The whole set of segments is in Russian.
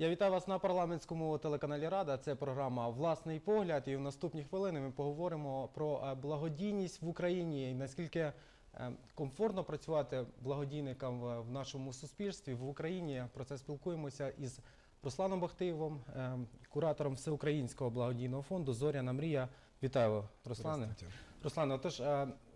Я вітаю вас на парламентському телеканалі Рада. Це програма Власний погляд. І в наступні хвилини ми поговоримо про е, благодійність в Україні і наскільки е, комфортно працювати благодійникам в нашому суспільстві в Україні. Про це спілкуємося із Русланом Бахтиєвим, е, куратором Всеукраїнського благодійного фонду Зоряна Мрія. Вітаю, Руслане. Руслане, отож,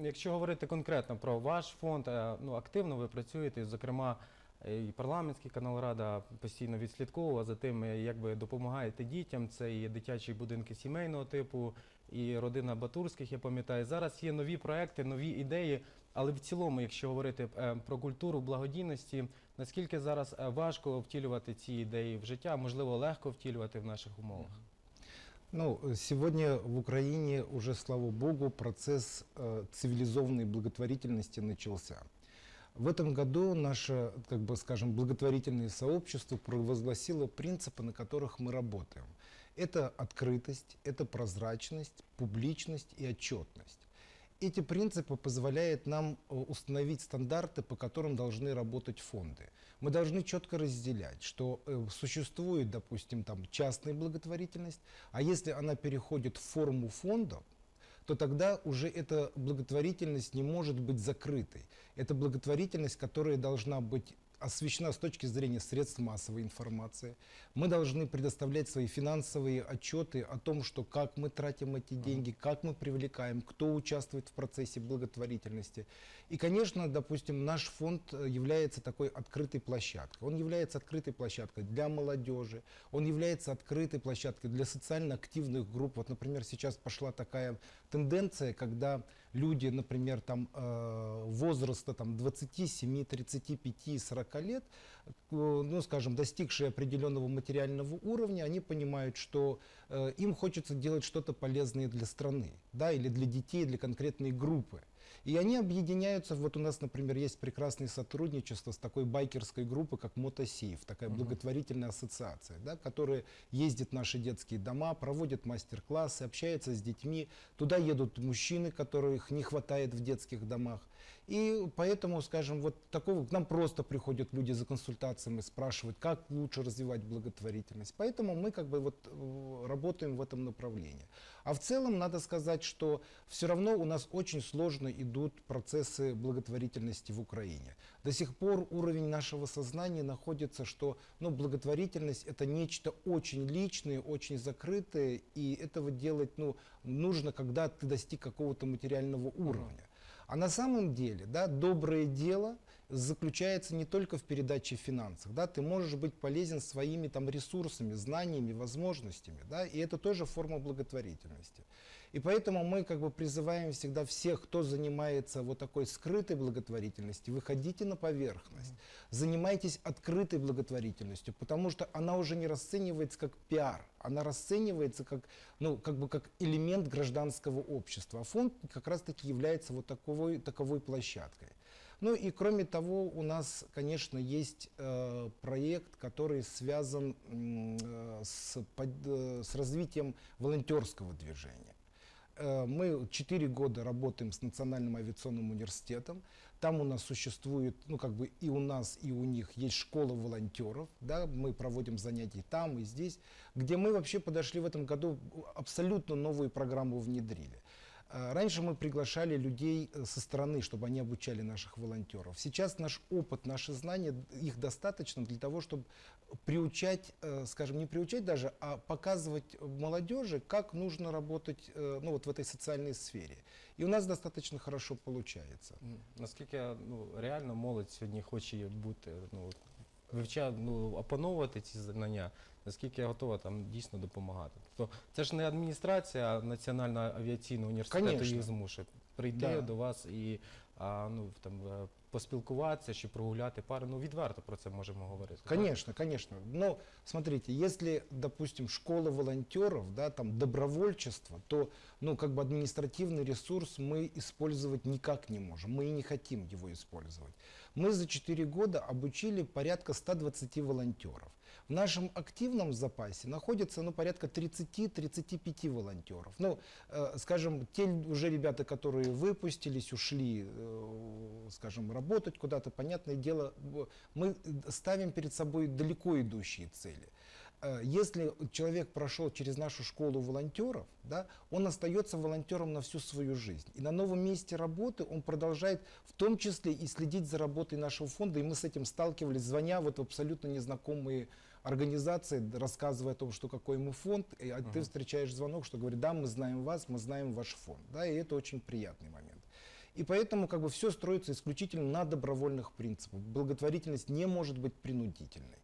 якщо говорити конкретно про ваш фонд, ну активно ви працюєте, зокрема. Е, І парламентський канал Рада постійно відслідковував за тим, е, як ви допомагаєте дітям. Це і дитячі будинки сімейного типу, і родина Батурських, я пам'ятаю. Зараз є нові проекти, нові ідеї. Але в цілому, якщо говорити е, про культуру благодійності, наскільки зараз важко втілювати ці ідеї в життя, можливо, легко втілювати в наших умовах? Ну, сегодня в Украине уже, слава богу, процесс э, цивилизованной благотворительности. В этом году наше, как бы скажем, благотворительное сообщество провозгласило принципы, на которых мы работаем. Это открытость, это прозрачность, публичность и отчетность. Эти принципы позволяют нам э, установить стандарты, по которым должны работать фонды. Мы должны четко разделять, что э, существует, допустим, там частная благотворительность, а если она переходит в форму фондов, то тогда уже эта благотворительность не может быть закрытой. Это благотворительность, которая должна быть освещена с точки зрения средств массовой информации. Мы должны предоставлять свои финансовые отчеты о том, что как мы тратим эти деньги, как мы привлекаем, кто участвует в процессе благотворительности. И, конечно, допустим, наш фонд э, является такой открытой площадкой. Он является открытой площадкой для молодежи, он является открытой площадкой для социально активных групп. Вот, например, сейчас пошла такая тенденция, когда люди, например, там, э, возраста там, 27, 35, 40 лет, э, ну, скажем, достигшие определенного материального уровня, они понимают, что э, им хочется делать что-то полезное для страны, да, или для детей, для конкретной группы. И они объединяются, вот у нас, например, есть прекрасное сотрудничество с такой байкерской группой, как Мотосейф, такая благотворительная ассоциация, да, которая ездит в наши детские дома, проводит мастер-классы, общается с детьми. Туда едут мужчины, которых не хватает в детских домах. И поэтому, скажем, вот такого, к нам просто приходят люди за консультациями, спрашивают, как лучше развивать благотворительность. Поэтому мы как бы вот э, работаем в этом направлении. А в целом надо сказать, что все равно у нас очень сложно идут процессы благотворительности в Украине. До сих пор уровень нашего сознания находится, что ну, благотворительность это нечто очень личное, очень закрытое, и этого делать ну, нужно, когда ты достиг какого-то материального уровня. А на самом деле, да, доброе дело заключается не только в передаче финансов, да, ты можешь быть полезен своими там ресурсами, знаниями, возможностями, да, и это тоже форма благотворительности. И поэтому мы как бы призываем всегда всех, кто занимается вот такой скрытой благотворительностью, выходите на поверхность, занимайтесь открытой благотворительностью, потому что она уже не расценивается как пиар, она расценивается как, ну, как бы как элемент гражданского общества. А фонд как раз-таки является вот таковой, таковой площадкой. Ну и кроме того, у нас, конечно, есть э, проект, который связан э, с, под- э, с развитием волонтерского движения. Э, Мы 4 года работаем с Национальным авиационным университетом. Там у нас существует, ну как бы и у нас, и у них есть школа волонтеров. Да? Мы проводим занятия там и здесь, где мы вообще подошли в этом году, абсолютно новую программу внедрили. Э, Раньше мы приглашали людей э, со стороны, чтобы они обучали наших волонтеров. Сейчас наш опыт, наши знания, их достаточно для того, чтобы приучать, э, скажем, не приучать даже, а показывать молодежи, как нужно работать э, ну, вот в этой социальной сфере. И у нас достаточно хорошо получается. М, Наскільки ну, реально молодь сьогодні хоче бути, ну, вивчати, ну, опановувати ці знання, наскільки готова там дійсно допомагати. Тобто це ж не адміністрація Національного авіаційного університету Конечно. їх змушує прийти Да. до вас і а, ну, там, е, поспілкуватися чи прогуляти пари. Ну, відверто про це можемо говорити. так? Конечно, конечно. Но смотрите, если, допустим, школа волонтеров, да, там добровольчество, то, ну, как бы административный ресурс мы использовать никак не можем. Мы и не хотим его использовать. Мы за 4 года обучили порядка 120 волонтеров. в нашем активном запасе находится ну, порядка 30-35 волонтеров. Ну, э, скажем, те уже ребята, которые выпустились, ушли, э, скажем, работать куда-то, понятное дело, мы ставим перед собой далеко идущие цели. Э, Если человек прошел через нашу школу волонтеров, да, он остается волонтером на всю свою жизнь. И на новом месте работы он продолжает в том числе и следить за работой нашего фонда. И мы с этим сталкивались, звоня вот в абсолютно незнакомые организации, рассказывая о том, что какой мы фонд, и, а ты встречаешь звонок, что говорит, да, мы знаем вас, мы знаем ваш фонд. Да, и это очень приятный момент. И поэтому как бы все строится исключительно на добровольных принципах. Благотворительность не может быть принудительной.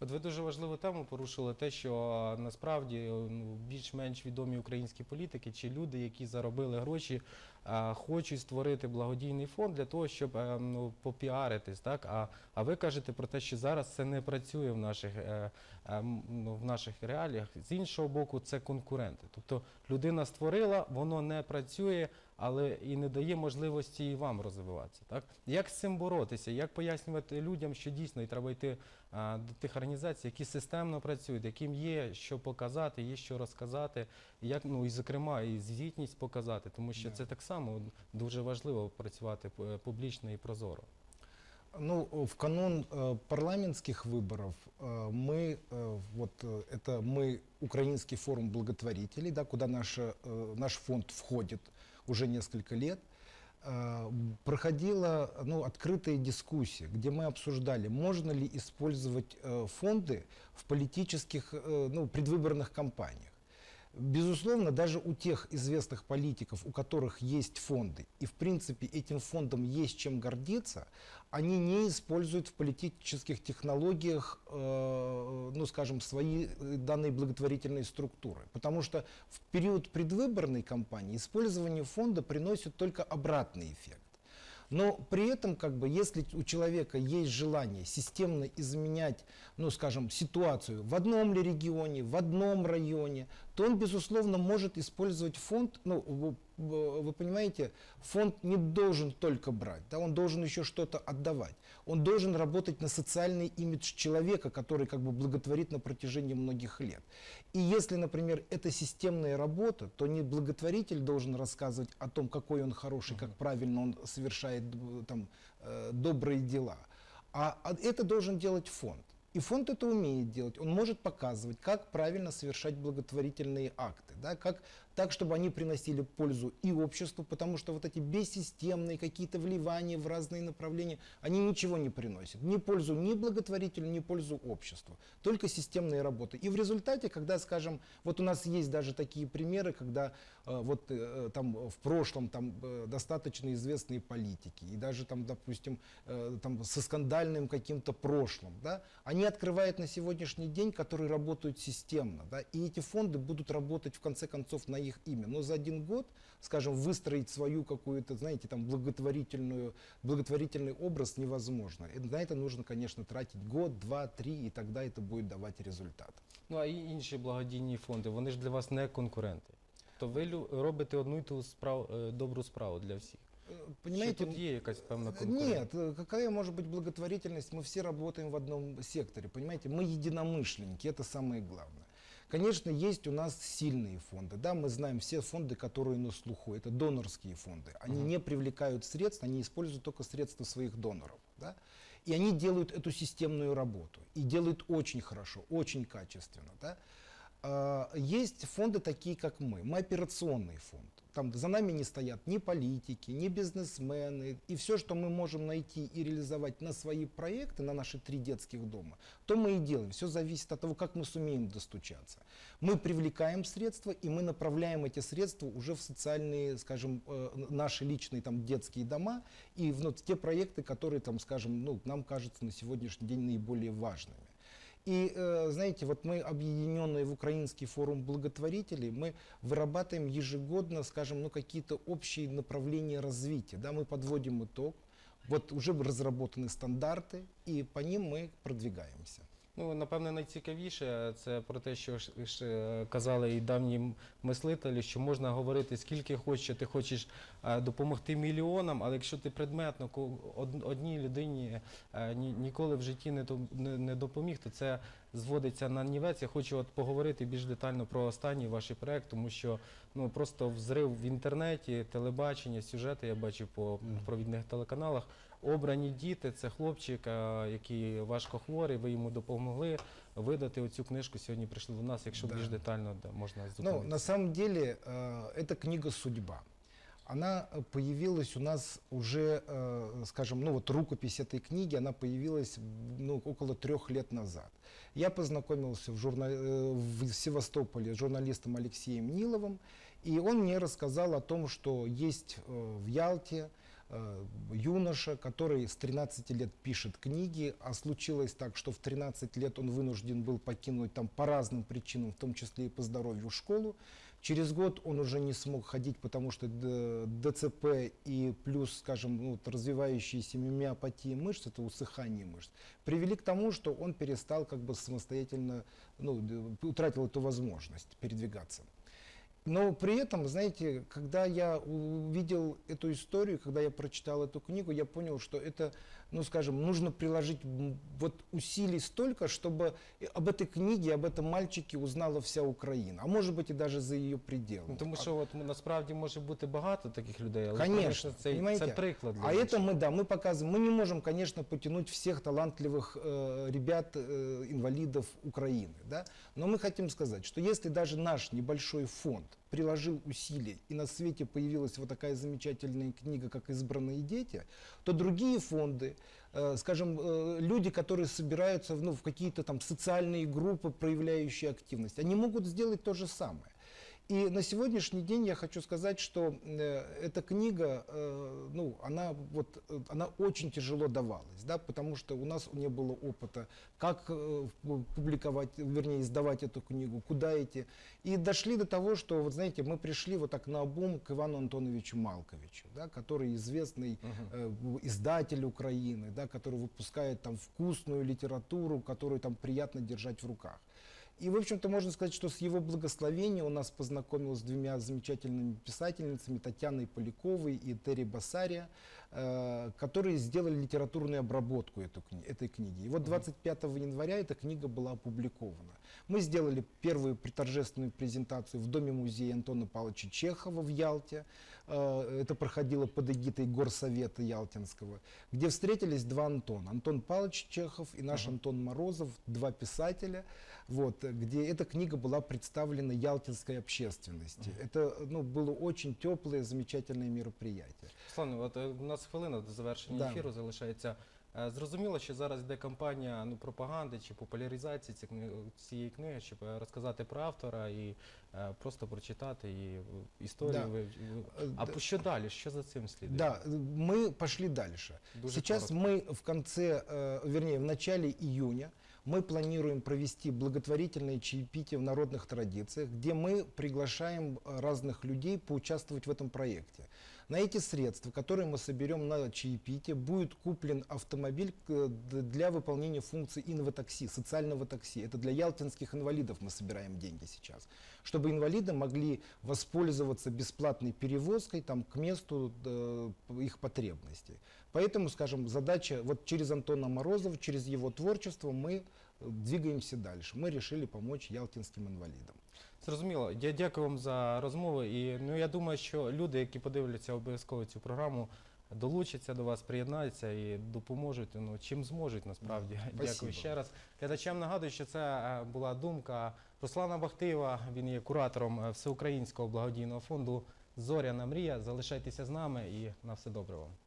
От ви дуже важливу тему порушили те, що а, насправді ну, більш-менш відомі українські політики чи люди, які заробили гроші, а, хочуть створити благодійний фонд для того, щоб е, ну, попіаритись. Так? А, а ви кажете про те, що зараз це не працює в наших, е, е, ну, в наших реаліях. З іншого боку, це конкуренти. Тобто людина створила, воно не працює, але і не дає можливості і вам розвиватися. Так? Як з цим боротися? Як пояснювати людям, що дійсно і треба йти до тих організацій, які системно працюють, яким є що показати, є що розказати, як ну і зокрема і звітність показати, тому що Да. це так само дуже важливо працювати публічно і прозоро. Ну, в канун парламентских выборов мы, вот э, это мы, Украинский форум благотворителей, да, куда наш, э, наш фонд входит уже несколько лет, э, проходила ну, открытая дискуссия, где мы обсуждали, можно ли использовать фонды в политических, ну, предвыборных кампаниях. Безусловно, даже у тех известных политиков, у которых есть фонды, и в принципе этим фондом есть чем гордиться, они не используют в политических технологиях, э, ну скажем, свои э, данные благотворительные структуры. Потому что в период предвыборной кампании использование фонда приносит только обратный эффект. Но при этом, как бы, если у человека есть желание системно изменять, ну, скажем, ситуацию в одном ли регионе, в одном районе, то он, безусловно, может использовать фонд, ну, вы понимаете, фонд не должен только брать, да, он должен еще что-то отдавать. Он должен работать на социальный имидж человека, который как бы благотворит на протяжении многих лет. И если, например, это системная работа, то не благотворитель должен рассказывать о том, какой он хороший, как правильно он совершает э, там, э, добрые дела, а а это должен делать фонд. И фонд это умеет делать. Он может показывать, как правильно совершать благотворительные акты, да, как, так, чтобы они приносили пользу и обществу, потому что вот эти бессистемные какие-то вливания в разные направления, они ничего не приносят. Ни пользу ни благотворителю, ни пользу обществу. Только системные работы. И в результате, когда, скажем, вот у нас есть даже такие примеры, когда э, вот э, там в прошлом там э, достаточно известные политики, и даже там, допустим, э, там со скандальным каким-то прошлым, да, они открывают на сегодняшний день, которые работают системно, да, и эти фонды будут работать в конце концов на их имя. Но за один год, скажем, выстроить свою какую-то, знаете, там благотворительную, благотворительный образ невозможно. И на это нужно, конечно, тратить год, два, три, и тогда это будет давать результат. Ну а і інші благодійні фонди, вони ж для вас не конкуренти. То ви лю- робите одну й ту справу, е, добру справу для всіх. Э, Чи Понимаете, тут є якась певна Э, конкуренція? Нет, э, какая может быть благотворительность? Мы все работаем в одном секторе, понимаете? Мы единомышленники, это самое главное. Конечно, есть у нас сильные фонды, да, мы знаем все фонды, которые на слуху, это донорские фонды. Они Мгм. не привлекают средств, они используют только средства своих доноров, да. И они делают эту системную работу, и делают очень хорошо, очень качественно, да. А, Есть фонды такие, как мы. Мы операционный фонд. Там за нами не стоят ни политики, ни бизнесмены. И все, что мы можем найти и реализовать на свои проекты, на наши три детских дома, то мы и делаем. Все зависит от того, как мы сумеем достучаться. Мы привлекаем средства, и мы направляем эти средства уже в социальные, скажем, э, наши личные там детские дома и в ну, те проекты, которые, там, скажем, ну, нам кажутся на сегодняшний день наиболее важными. И, э, знаете, вот мы, объединенные в Украинский форум благотворителей, мы вырабатываем ежегодно, скажем, ну, какие-то общие направления развития. Да, мы подводим итог, вот уже разработаны стандарты, и по ним мы продвигаемся. Ну, напевне, найцікавіше це про те, що ж, е, казали і давні мислителі, що можна говорити скільки хочеш, ти хочеш е, допомогти мільйонам, але якщо ти предметно одній людині е, ні- ніколи в житті не допоміг, то це зводиться на нівець. Я хочу от поговорити більш детально про останній ваш проект, тому що ну просто взрив в інтернеті, телебачення, сюжети я бачив по провідних телеканалах. Обрані діти, це хлопчик, е, який важко хворий. Ви йому допомогли видати оцю книжку. Сьогодні прийшли до нас. Якщо Да. більш детально да, можна Ну, зупинитися. на самом деле, э, это книга «Судьба». Она э, появилась у нас уже, э, скажем, ну вот рукопись этой книги, она появилась ну, около трех лет назад. Я познакомился в, журна- э, в Севастополе с журналистом Алексеем Ниловым, и он мне рассказал о том, что есть э, в Ялте э, юноша, который с 13 лет пишет книги, а случилось так, что в 13 лет он вынужден был покинуть там по разным причинам, в том числе и по здоровью, школу. Через год он уже не смог ходить, потому что ДЦП и плюс, скажем, ну, вот развивающиеся миомиопатии мышц, это усыхание мышц, привели к тому, что он перестал как бы самостоятельно, ну, утратил эту возможность передвигаться. Но при этом, знаете, когда я увидел эту историю, когда я прочитал эту книгу, я понял, что это, ну скажем, нужно приложить вот усилий столько, чтобы и об этой книге, об этом мальчике узнала вся Украина, а может быть и даже за ее пределами. Ну, тому А- що от насправді може бути багато таких людей, але Конечно, це, це приклад. Для А інших. это мы, да, мы показываем. Мы не можем, конечно, потянуть всех талантливых э, ребят, э, инвалидов Украины, да, но мы хотим сказать, что если даже наш небольшой фонд приложил усилия, и на свете появилась вот такая замечательная книга, как «Избранные дети», то другие фонды, э, скажем, э, люди, которые собираются в, ну, в какие-то там социальные группы, проявляющие активность, они могут сделать то же самое. И на сегодняшний день я хочу сказать, что э, эта книга, э, ну, она вот, э, она очень тяжело давалась, да, потому что у нас не было опыта, как пу- публиковать, вернее, издавать эту книгу, куда идти. И дошли до того, что, вот знаете, мы пришли вот так на обум к Ивану Антоновичу Малковичу, да, который известный э, в- издатель Украины, да, который выпускает там вкусную литературу, которую там приятно держать в руках. И, в общем-то, можно сказать, что с его благословения он нас познакомил с двумя замечательными писательницами, Татьяной Поляковой и Терри Басария, э, которые сделали литературную обработку эту этой книги. И вот 25 января эта книга была опубликована. Мы сделали первую приторжественную презентацию в Доме-музея Антона Павловича Чехова в Ялте. Э, Это проходило под эгидой Горсовета Ялтинского, где встретились два Антона. Антон Павлович Чехов и наш Антон Морозов, два писателя, вот, э, где эта книга была представлена ялтинской общественности. Это ну, было очень теплое, замечательное мероприятие. Руслане, от е, у нас хвилина до завершення Да. ефіру залишається. Е, Зрозуміло, що зараз йде кампанія ну, пропаганди чи популяризації ці кни- цієї книги, щоб е, розказати про автора і е, просто прочитати і е, історію. Да. ви- ви- Э, А да. по- що далі? Що за цим слідує? Да, э, мы пошли дальше. Дуже Сейчас коротко. мы в конце, э, вернее, в начале июня мы планируем провести благотворительное чаепитие в народных традициях, где мы приглашаем э, разных людей поучаствовать в этом проекте. На эти средства, которые мы соберем на чаепитие, будет куплен автомобиль для выполнения функций инватакси, социального такси. Это для ялтинских инвалидов мы собираем деньги сейчас. Чтобы инвалиды могли воспользоваться бесплатной перевозкой там, к месту их потребностей. Поэтому, скажем, задача, вот через Антона Морозова, через его творчество мы э, двигаемся дальше. Мы решили помочь ялтинским инвалидам. Зрозуміло. Я дякую вам за розмову. І ну я думаю, що люди, які подивляться обов'язково цю програму, долучаться до вас, приєднаються і допоможуть. Ну чим зможуть насправді. Дякую ще раз. Глядачам нагадую, що це е, була думка Руслана Бахтиєва. Він є куратором е, всеукраїнського благодійного фонду Зоряна мрія. Залишайтеся з нами і на все добре вам.